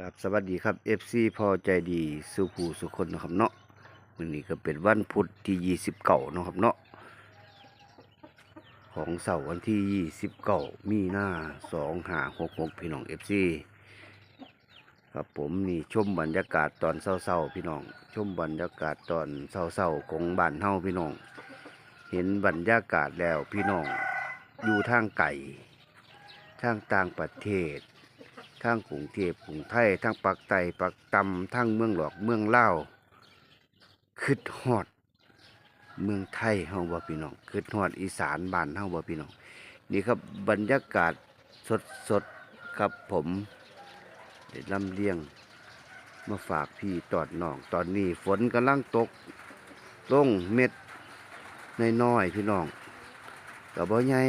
ครับสวัสดีครับ FC พอใจดีสุภูสุคนนะครับเนาะวันนี้ก็เป็นวันพุธที่29เนานะครับเนาะของเสาร์วันที่29มีหน้า2566พี่น้อง FC ครับผมนี่ชมบรรยากาศตอนเศร้าๆพี่น้อง ชมบรรยากาศตอนเศร้าๆของบ้านเฮาพี่น้อง เห็นบรรยากาศแล้วพี่น้องอยู่ทางไก่ทางต่างประเทศ ทั้งกรุงเทพกรุงไทยทั้งปักไตปักตำทั้งเมืองหลอกเมืองเล่าคืดฮอด เมืองไทยเฮาบ่พี่น้องคืดฮอดอีสานบ้านเฮาบ่พี่น้องนี่ครับบรรยากาศสดสดครับผมได้ลำเลียงมาฝากพี่ตอดน้อง ตอนนี้ฝนกำลังตกลงเม็ดน้อยๆพี่น้องกับบ่ใหญ่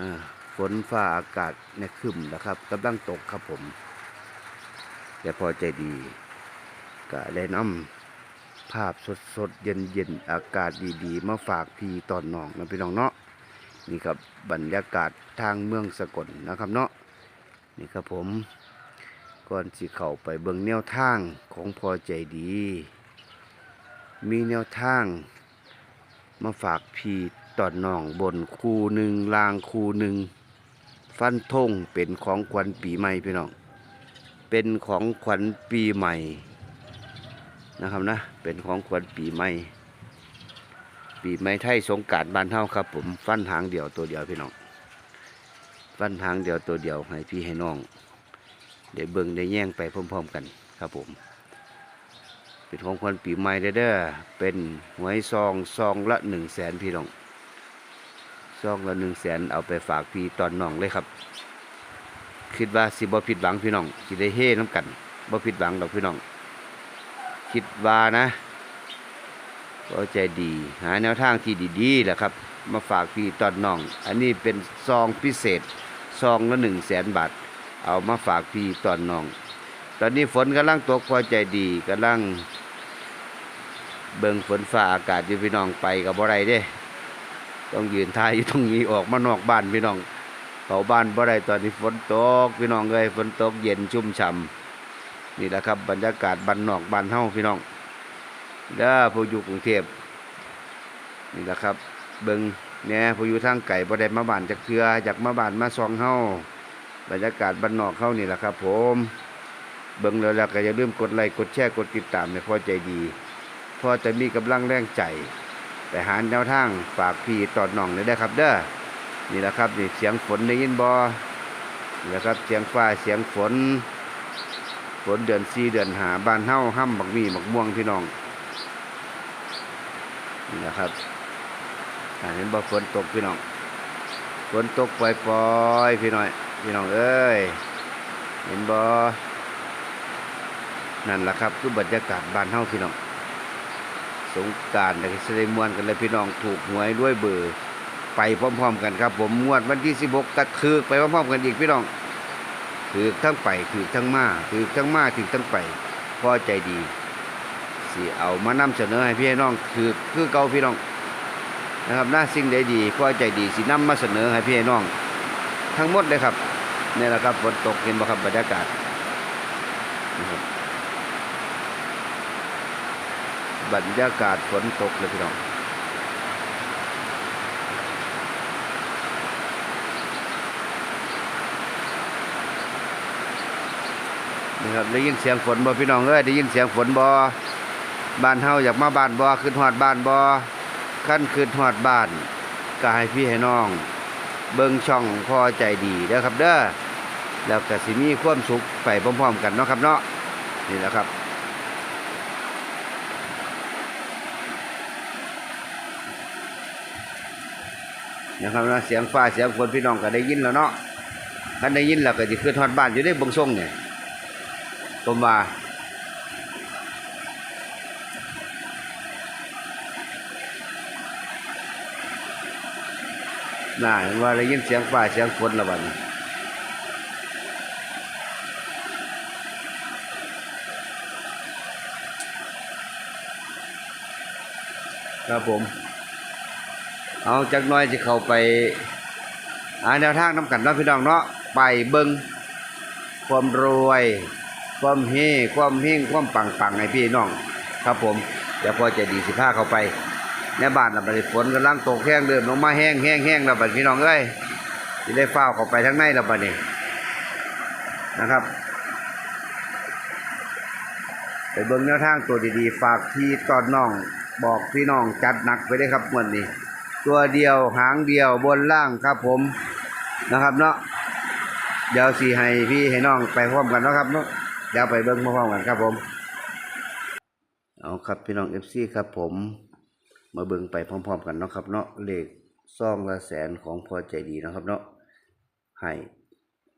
อ่า ฝนฟ้าอากาศเนี่ยครึมนะครับกำลังตกครับผมแต่พอใจดีก็ได้นำภาพสดๆเย็นเย็นๆ อากาศดีๆ มาฝากพี่ตอนน้องนะพี่น้องเนาะนี่ครับบรรยากาศทางเมืองสกลนะครับเนาะนี่ครับผมก่อนสิเข้าไปเบิ่งแนวทางของพอใจดี มีแนวทางมาฝากพี่ตอนน้องบนคูหนึ่งลางคูหนึ่ง ฟันธงเป็นของขวัญปีใหม่พี่น้อง เป็นของขวัญปีใหม่นะครับนะ เป็นของขวัญปีใหม่ ปีใหม่ไทยสงการบ้านเฮาครับ ผมฟันหางเดียวตัวเดียวพี่น้อง ฟันหางเดียวตัวเดียวให้พี่ให้น้อง เดี๋ยวเบิ่งได้แย่งไปพร้อม ๆ กันครับผม เป็นของขวัญปีใหม่เด้อเด้อเป็นหวยซองซองละหนึ่งแสนพี่น้อง ซองละหนึ่งแสนเอาไปฝากพี่ตอนน้องเลยครับ คิดว่าสิบ่ผิดหวังพี่น้องสิได้เฮ่น้ำกันบ่ผิดหวังดอกพี่น้อง คิดว่านะก็ใจดี หาแนวทางที่ดีๆแหละครับ มาฝากพี่ตอนน้อง อันนี้เป็นซองพิเศษซองละหนึ่งแสนบาท เอามาฝากพี่ตอนน้อง ตอนนี้ฝนกำลังตกพอใจดีกำลังเบิ่งฝนฟ้าอากาศอยู่พี่น้องไปกับบ่ไรเด้ ต้องยืนทายอยู่ตรงนี้ออกมานอกบ้านพี่น้องเขาบ้านบ่ได้ตอนนี้ฝนตกพี่น้องเอ้ยฝนตกเย็นชุ่มฉ่ำนี่แหละครับบรรยากาศบ้านนอกบ้านเฮาพี่น้องเด้อผู้อยู่กรุงเทพนี่แหละครับ เบิ่งแหน่ผู้อยู่ทางไก่บ่ได้มาบ้านจากเทืออยากมาบ้านมาซองเฮาบรรยากาศบ้านนอกเฮานี่แหละครับ ผมเบิ่งแล้วแล้วก็อย่าลืมกดไลค์กดแชร์กดติดตามเนี่ยพอใจดี พอจะมีกำลังแรงใจ ไปหาแนวทางฝากพี่ตอดน่องเลยได้ครับ เด้อนี่แหละครับนี่เสียงฝนได้ยินบอนี่แหละครับเสียงฟ้าเสียงฝน ฝนเดือนสี่เดือนหาบ้านเฮาห้ำบักมีบักม่วงพี่น้องนี่แหละครับอ่าเห็นบ่ฝนตกพี่น้องฝนตกปล่อยๆพี่น้อยพี่น้องเอ้ยเห็นบ่นั่นแหละครับคือบรรยากาศบ้านเฮาพี่น้อง สงกรารในเสได็มวนกันเลยพี่น้องถูกหวยด้วยเบอร์ไปพร้อม ๆ กันครับ ผมงวดวันที่ 16กระถือไปพร้อมๆกันอีกพี่น้องถือทั้งไปถือทั้งมาถือทั้งมาถือทั้งไปพอใจดีสิเอามานำเสนอให้พี่น้องคือคือเก่าพี่น้องนะครับน่าสิ่งใดดีพอใจดีสินำมาเสนอให้พี่น้อง ทั้งหมดเลยครับนี่แหละครับฝนตกเห็นบ่ครับบรรยากาศนะครับ บรรยากาศฝนตกเลยพี่น้องนี่ครับได้ยินเสียงฝนบ่พี่น้องเอ้ยได้ยินเสียงฝนบ่บ้านเฮาอยากมาบ้านบ่ขึ้นฮอดบ้านบ่ขั้นขึ้นฮอดบ้านก็ให้พี่ให้น้อง เบิ่งช่องพอใจดีเด้อครับเด้อแล้วก็สิมีความสุขไปพร้อมๆกันเนาะครับเนาะนี่แหละครับ นะครับนะเสียงฟ้าเสียงฝนพี่น้องก็ได้ยินแล้วเนาะคันได้ยินแล้วก็จะขึ้นทอดบ้านอยู่ได้เบงส่งเนี่ยผมว่าน่าว่าได้ยินเสียงฟ้าเสียงฝนแล้วบัดนี้ครับผม เอาจักน้อยจะเข้าไปหาแนวทางน้ำกันเนาะพี่น้องเนาะไปเบิงความรวย ความเฮความเฮงความปังปังๆให้พี่น้อง ครับผมเดี๋ยวพอใจะดีสิพาเข้าไปในบ้านเราบัดนี้ฝนกำลังตกแห้งเดิมลงมาแห้งแห้งแห้งแล้วบัดพี่น้องเอ้ยสิได้ฟ้าเข้าไปทั้งในแล้วบัดนี้นะครับไปเบิ่งแนวทางตัวดีๆ ฝากพี่ตอนน้อง บอกพี่น้องจัดหนักไปได้ครับวันนี้ ตัวเดียวหางเดียวบนล่างครับผมนะครับเนาะเดี๋ยวสีให้พี่ให้น้องไปพร้อมกันนะครับเนาะเดี๋ยวไปเบิ่งพร้อมกันครับผมเอาครับพี่น้องเอฟซีครับผมมาเบิ่งไปพร้อมๆกันเนาะครับเนาะเลขซองละแสนของพอใจดีนะครับเนาะให้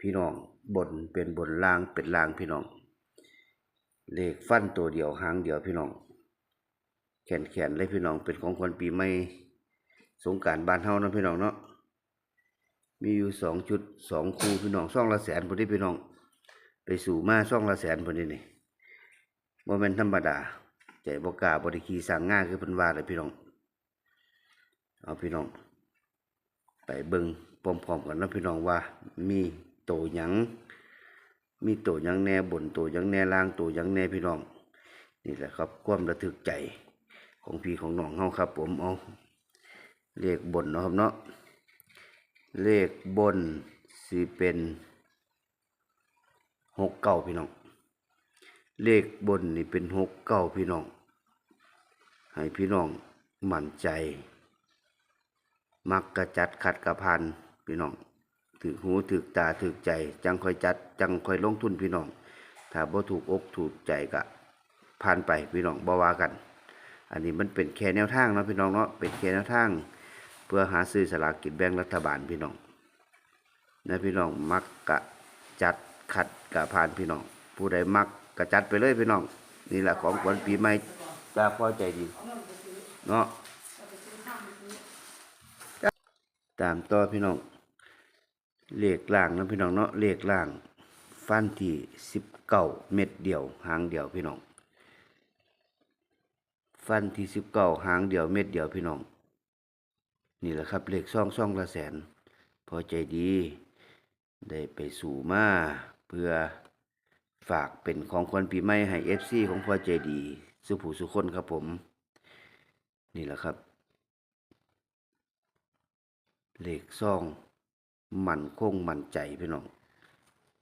พี่น้องบนเป็นบนล่างเป็นล่างพี่น้อง เลขฟันตัวเดียวหางเดียวพี่น้อง แขนแขนเลยพี่น้องเป็นของคนปีใหม่ สงการบ้านเฮาเนาะพี่น้องเนาะมีอยู่สองชุดสองคู่พี่น้องซ่องละแสนพอดีพี่น้อง ไปสู่มาซ่องละแสนพอดีนี่บ่แม่นธรรมดาใจบกาบ่ได้ขี่สั่งง่ายคือเพิ่นวาเลยพี่น้อง เอาพี่น้อง ไปเบิงพร้อมๆกันนะพี่น้องว่า มีโตหยัง มีโตหยังแน่บนโตหยังแน่ล่างโตหยังแน่พี่น้อง นี่แหละครับความระทึกใจของพี่ของน้องเฮาครับ ผมเอา เลขบนเนาะครับเนาะเลขบนสิเป็นหกเก้าพี่น้อง เลขบนนี่เป็นหกเก้าพี่น้อง ให้พี่น้องมั่นใจ มักกระจัดขัดกระพันพี่น้องถือหูถือตาถือใจ จังคอยจัด จังคอยลงทุนพี่น้อง ถ้าบ่ถูกอกถูกใจก็ผ่านไปพี่น้องบ่ว่ากัน อันนี้มันเป็นแค่แนวทางเนาะพี่น้องเนาะเป็นแค่แนวทาง เพื่อหาซื้อสลากกินแบ่งรัฐบาลพี่น้องนะพี่น้องมักกะจัดขัดกะผ่านพี่น้อง ผู้ใดมักกะจัดไปเลยพี่น้อง นี่แหละของขวัญปีใหม่จาพอใจดีเนาะตามต่อพี่น้องเลขล่างนะพี่น้องเนาะเลขล่างฟันที่สิบเก้าเม็ดเดียว หางเดียวพี่น้อง ฟันที่สิบเก้าหางเดียวเม็ดเดียวพี่น้อง นี่แหละครับเลขซ่องซ่องละแสน พอใจดี ได้ไปสู่มาเพื่อฝากเป็นของคนปีใหม่ให้เอฟซีของพอใจดี สุผู้สุคนครับผม นี่แหละครับเลขซ่อง มันคงมันใจพี่น้อง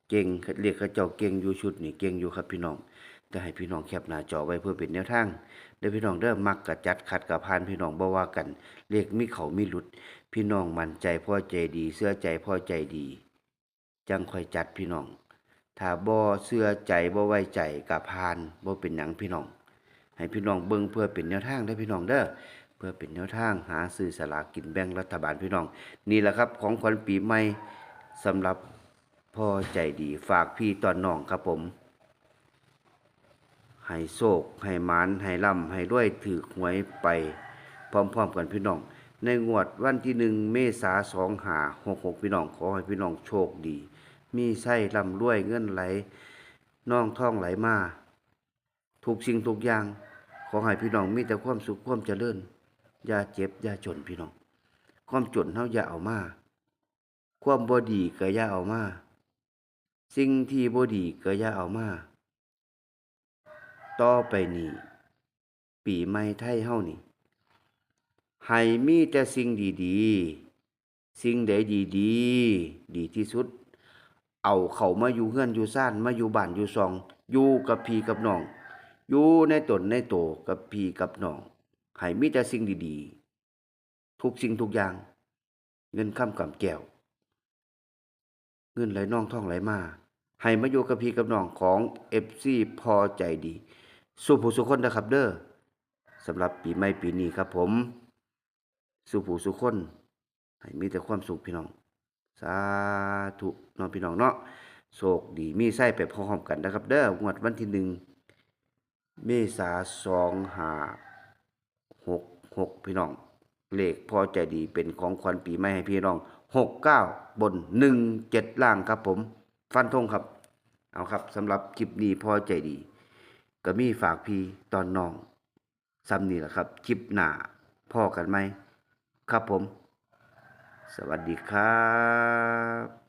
เก่งเรียกเขาเจ้าเก่งอยู่ชุดนี่เก่งอยู่ครับพี่น้อง จะให้พี่น้องแคปหน้าจอไว้เพื่อเป็นแนวทางเด้อพี่น้องเด้อมักกะจัดขัดกะพานพี่น้องบ่ว่ากันเลขมีเขามีหลุด พี่น้องมั่นใจพ่อใจดีเสื้อใจพ่อใจดี จังค่อยจัดพี่น้องถ้าบ่เสื้อใจบ่ไว้ใจกะพานบ่เป็นหยังพี่น้อง ให้พี่น้องเบิ่งเพื่อเป็นแนวทางได้พี่น้องเด้อเพื่อเป็นแนวทางหาซื้อสลากกินแบ่งรัฐบาลพี่น้อง นี่แหละครับของขวัญปีใหม่สำหรับพ่อใจดีฝากพี่ตอนน้องครับผม ให้โศกให้หมานให้ร่ำให้รวยถือหวยไปพร้อมๆกันพี่น้อง ในงวดวันที่หนึ่งเมษาสองหาหกหกพี่น้องขอให้พี่น้องโชคดี มีไส้ร่ำรวยเงินไหลน่องท่องไหลมาทุกสิ่งทุกอย่าง ขอให้พี่น้องมีแต่ความสุขความเจริญอย่าเจ็บอย่าจนพี่น้อง ความจนเฮาอย่าเอามาความบ่ดีก็อย่าเอามา สิ่งที่บ่ดีก็อย่าเอามา ต่อไปนี้ ปีใหม่ไทยเฮานี่ให้มีแต่สิ่งดีๆ สิ่งใดดีๆ ดีที่สุด เอาเขามาอยู่เฮือนอยู่ซ่านมาอยู่บ้านอยู่ซอง อยู่กับพี่กับน้อง อยู่ในตนในโตกับพี่กับน้องให้มีแต่สิ่งดีๆ ทุกสิ่งทุกอย่าง เงินค้ำกำแก้ว เงินไหลน่องท่องไหลมาให้มาอยู่กับพี่กับน้องของเอฟซีพอใจดี สุผู้สุคนนะครับเด้อสำหรับปีใหม่ปีนี้ครับผมสุผู้สุคนให้มีแต่ความสุขพี่น้อง สาธุน้องพี่น้องเนาะโชคดีมีไส้ไปพร้อมกันนะครับ เด้องวดวันที่หนึ่งเมษาสองหาหกหกพี่น้อง เลขพอใจดีเป็นของขวัญปีใหม่ให้พี่น้องหกเก้าบนหนึ่งเจ็ดล่างครับผม ฟันธงครับ เอาครับสำหรับคลิปนี้พอใจดี ก็มีฝากพี่ตอนน้องซ้ำนี่แหละครับคลิปหน้าพ่อกันไหม ครับผม สวัสดีครับ